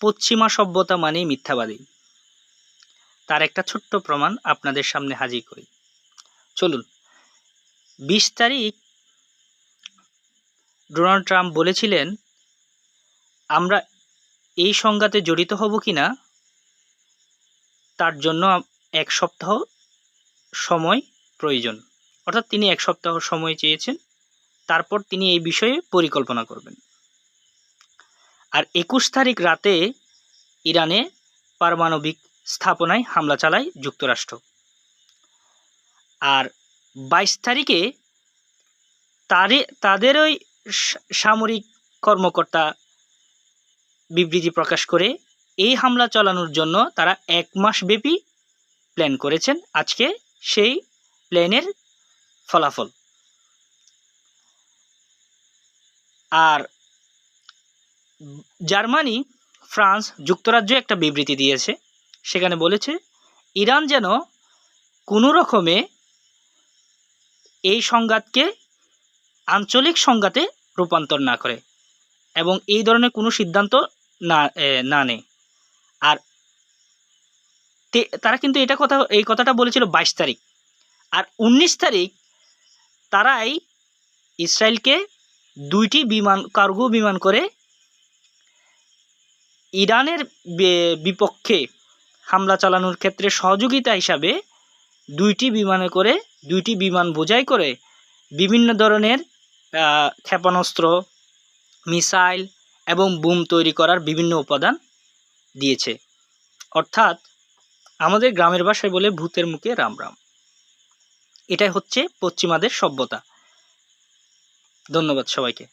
পশ্চিমা সভ্যতা মানেই মিথ্যাবাদী। তার একটা ছোট্ট প্রমাণ আপনাদের সামনে হাজির করি। চলুন, বিশ তারিখ ডোনাল্ড ট্রাম্প বলেছিলেন, আমরা এই সংঘাতে জড়িত হব কি না, তার জন্য এক সপ্তাহ সময় প্রয়োজন। অর্থাৎ তিনি এক সপ্তাহ সময় চেয়েছেন, তারপর তিনি এই বিষয়ে পরিকল্পনা করবেন। আর একুশ তারিখ রাতে ইরানে পারমাণবিক স্থাপনায় হামলা চালায় যুক্তরাষ্ট্র। আর বাইশ তারিখে তারে, তাদের ওই সামরিক কর্মকর্তা বিবৃতি প্রকাশ করে এই হামলা চালানোর জন্য তারা এক মাস ব্যাপী প্ল্যান করেছেন আজকে সেই প্ল্যানের ফলাফল। আর জার্মানি, ফ্রান্স যুক্তরাজ্য একটা বিবৃতি দিয়েছে। সেখানে বলেছে, ইরান যেন কোনো রকমে এই সংঘাতকে আঞ্চলিক সংঘাতে রূপান্তর না করে এবং এই ধরনের কোনো সিদ্ধান্ত না না নেয়। আর তারা কিন্তু এটা কথা, এই কথাটা বলেছিল বাইশ তারিখ। আর উনিশ তারিখ তারাই ইসরায়েলকে দুইটি বিমান, কার্গো বিমান করে ইরানের বিপক্ষে হামলা চালানোর ক্ষেত্রে সহযোগিতা হিসাবে দুইটি বিমানে করে, দুইটি বিমান বোঝাই করে বিভিন্ন ধরনের ক্ষেপণাস্ত্র, মিসাইল এবং বুম তৈরি করার বিভিন্ন উপাদান দিয়েছে। অর্থাৎ আমাদের গ্রামের বাসায় বলে ভূতের মুখে রাম রাম। এটাই হচ্ছে পশ্চিমাদের সভ্যতা। ধন্যবাদ সবাইকে।